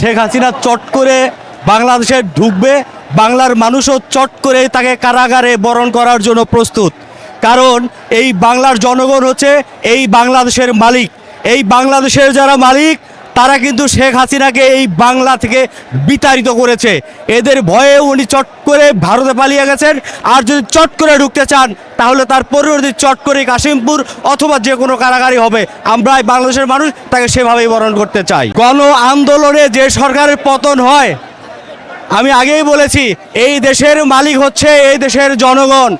শেখ হাসিনা চট করে বাংলাদেশে ঢুকবে, বাংলার মানুষও চট করে তাকে কারাগারে বরণ করার জন্য প্রস্তুত। কারণ এই বাংলার জনগণ হচ্ছে এই বাংলাদেশের মালিক। এই বাংলাদেশের যারা মালিক তারা কিন্তু শেখ হাসিনাকে এই বাংলা থেকে বিতাড়িত করেছে। এদের ভয়ে উনি চট করে ভারতে পালিয়ে গেছেন। আর যদি চট করে ঢুকতে চান, তাহলে তার পরিবর্তে চট করে কাশিমপুর অথবা যে কোনো কারাগারি হবে। আমরা বাংলাদেশের মানুষ, তাকে সেভাবেই বরণ করতে চাই। গণ আন্দোলনে যে সরকারের পতন হয়, আমি আগেই বলেছি, এই দেশের মালিক হচ্ছে এই দেশের জনগণ।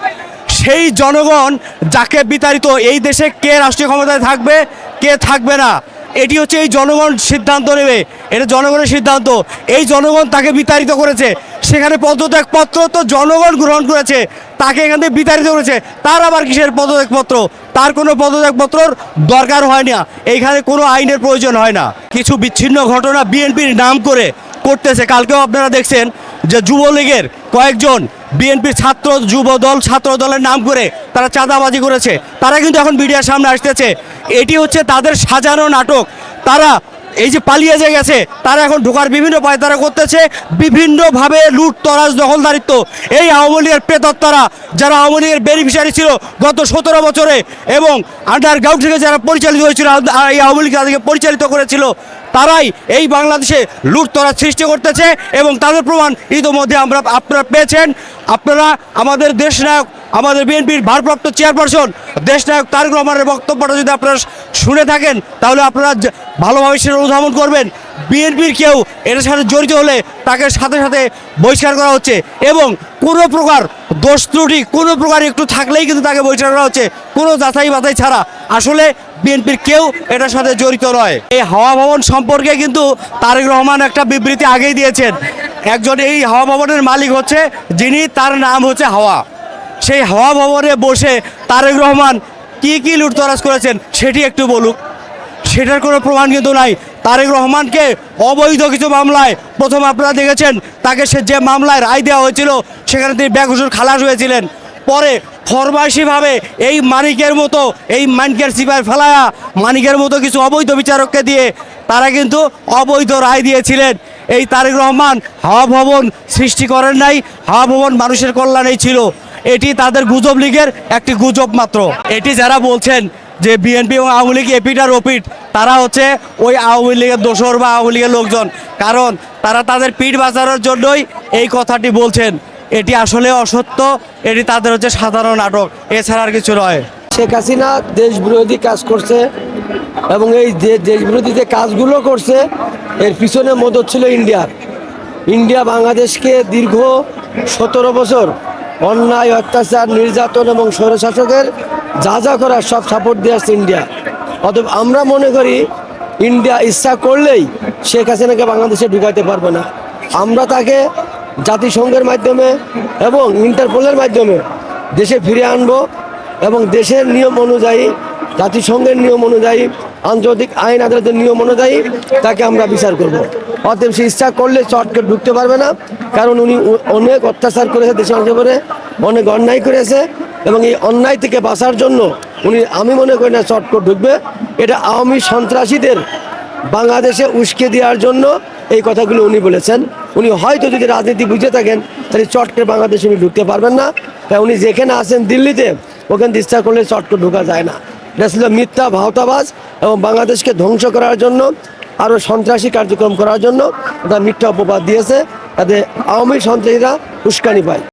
সেই জনগণ যাকে বিতাড়িত, এই দেশে কে রাষ্ট্রীয় ক্ষমতায় থাকবে, কে থাকবে না? এটি হচ্ছে এই জনগণ সিদ্ধান্ত নেবে। এটা জনগণের সিদ্ধান্ত। এই জনগণ তাকে বিতাড়িত করেছে। সেখানে পদত্যাগপত্র তো জনগণ গ্রহণ করেছে। তাকে এখান থেকে বিতাড়িত করেছে। তার আবার কিসের পদত্যাগপত্র? তার কোনো পদত্যাগপত্রর দরকার হয় না। এইখানে কোনো আইনের প্রয়োজন হয় না। কিছু বিচ্ছিন্ন ঘটনা বিএনপির নাম করে করতেছে। কালকেও আপনারা দেখছেন যে যুবলীগের কয়েকজন বিএনপির ছাত্র যুব দল ছাত্র দলের নাম করে তারা চাঁদাবাজি করেছে, তারা কিন্তু এখন মিডিয়ার সামনে আসতেছে। এটি হচ্ছে তাদের সাজানো নাটক। তারা এই যে পালিয়ে যে গেছে, তারা এখন ঢোকার বিভিন্ন পায় তারা করতেছে, বিভিন্নভাবে লুট, তরাজ, দখলদারিত্ব। এই আওয়ামী লীগের প্রেতত্তারা, যারা আওয়ামী লীগের বেনিফিশিয়ারি ছিল গত সতেরো বছরে এবং আন্ডারগ্রাউন্ড থেকে যারা পরিচালিত হয়েছিল এই আওয়ামী লীগ তাদেরকে পরিচালিত করেছিল তারাই এই বাংলাদেশে লুটতরা সৃষ্টি করতেছে এবং তাদের প্রমাণ ইতিমধ্যে আমরা, আপনারা পেয়েছেন। আপনারা আমাদের দেশনায়ক, আমাদের বিএনপির ভারপ্রাপ্ত চেয়ারপারসন দেশ নায়ক তারেক রহমানের বক্তব্যটা যদি আপনারা শুনে থাকেন, তাহলে আপনারা ভালোভাবে সেটা অনুধাবন করবেন। বিএনপির কেউ এটার সাথে জড়িত হলে তাকে সাথে সাথে বহিষ্কার করা হচ্ছে এবং কোনো প্রকার দোষ ত্রুটি, কোনো প্রকার একটু থাকলেই কিন্তু তাকে বহিষ্কার করা হচ্ছে, কোনো যাচাই বাছাই ছাড়া। আসলে বিএনপির কেউ এটার সাথে জড়িত নয়। এই হাওয়া ভবন সম্পর্কে কিন্তু তারেক রহমান একটা বিবৃতি আগেই দিয়েছেন। একজন এই হাওয়া ভবনের মালিক হচ্ছে যিনি, তার নাম হচ্ছে হাওয়া। সেই হাওয়া ভবনে বসে তারেক রহমান কি কি লুটতরাজ করেছেন সেটি একটু বলুক। সেটার কোনো প্রমাণ কিন্তু নাই। তারেক রহমানকে অবৈধ কিছু মামলায় প্রথম আপনারা দেখেছেন তাকে সে যে মামলায় রায় দেওয়া হয়েছিল, সেখানে তিনি বেকসুর খালাস হয়েছিলেন। পরে ফরমাইশিভাবে এই মানিকের মতো, এই মানিকের সিপাই ফেলায়া, মানিকের মতো কিছু অবৈধ বিচারককে দিয়ে তারা কিন্তু অবৈধ রায় দিয়েছিলেন। এই তারেক রহমান হাওয়া ভবন সৃষ্টি করেন নাই হাওয়া ভবন মানুষের কল্যাণেই ছিল। এটি তাদের গুজব লীগের একটি গুজব মাত্র। এটি যারা বলছেন যে বিএনপি এবং আওয়ামী লীগ এপিটার ওপিট তারা হচ্ছে ওই আওয়ামী লীগের দোসর বা আওয়ামী লীগের লোকজন। কারণ তারা তাদের পিঠ বাঁচানোর জন্যই এই কথাটি বলছেন। এটি আসলে অসত্য, এটি তাদের হচ্ছে সাধারণ নাটক, এছাড়া আর কিছু নয়। শেখ হাসিনা দেশ বিরোধী কাজ করছে এবং এই যে দেশ বিরোধী যে কাজগুলো করছে, এর পিছনে মদত ছিল ইন্ডিয়ার। ইন্ডিয়া বাংলাদেশকে দীর্ঘ সতেরো বছর অন্যায়, অত্যাচার, নির্যাতন এবং স্বৈরশাসকের যা যা করার সব সাপোর্ট দিয়ে আসছে ইন্ডিয়া অতএব আমরা মনে করি ইন্ডিয়া ইচ্ছা করলেই শেখ হাসিনাকে বাংলাদেশে ঢুকাইতে পারবে না। আমরা তাকে জাতিসংঘের মাধ্যমে এবং ইন্টারপোলের মাধ্যমে দেশে ফিরে আনব এবং দেশের নিয়ম অনুযায়ী, জাতিসংঘের নিয়ম অনুযায়ী আন্তর্জাতিক আইন আদালতের নিয়ম অনুযায়ী তাকে আমরা বিচার করব। অতএব সে ইচ্ছা করলে চটকে ঢুকতে পারবে না, কারণ উনি অনেক অত্যাচার করেছে দেশের উপরে অনেক অন্যায় করেছে, এবং এই অন্যায় থেকে বাঁচার জন্য উনি, আমি মনে করি না চটকট ঢুকবে। এটা আওয়ামী সন্ত্রাসীদের বাংলাদেশে উস্কে দেওয়ার জন্য এই কথাগুলো উনি বলেছেন। উনি হয়তো যদি রাজনীতি বুঝে থাকেন, তাহলে চটকে বাংলাদেশে উনি ঢুকতে পারবেন না। তাই উনি যেখানে আছেন দিল্লিতে, ওখানে ইচ্ছা করলে চটকে ঢোকা যায় না। এটা ছিল মিথ্যা ভাওতাবাজ এবং বাংলাদেশকে ধ্বংস করার জন্য আরও সন্ত্রাসী কার্যক্রম করার জন্য তারা মিথ্যা অপবাদ দিয়েছে তাদের আওয়ামী সন্ত্রাসীরা উস্কানি পায়।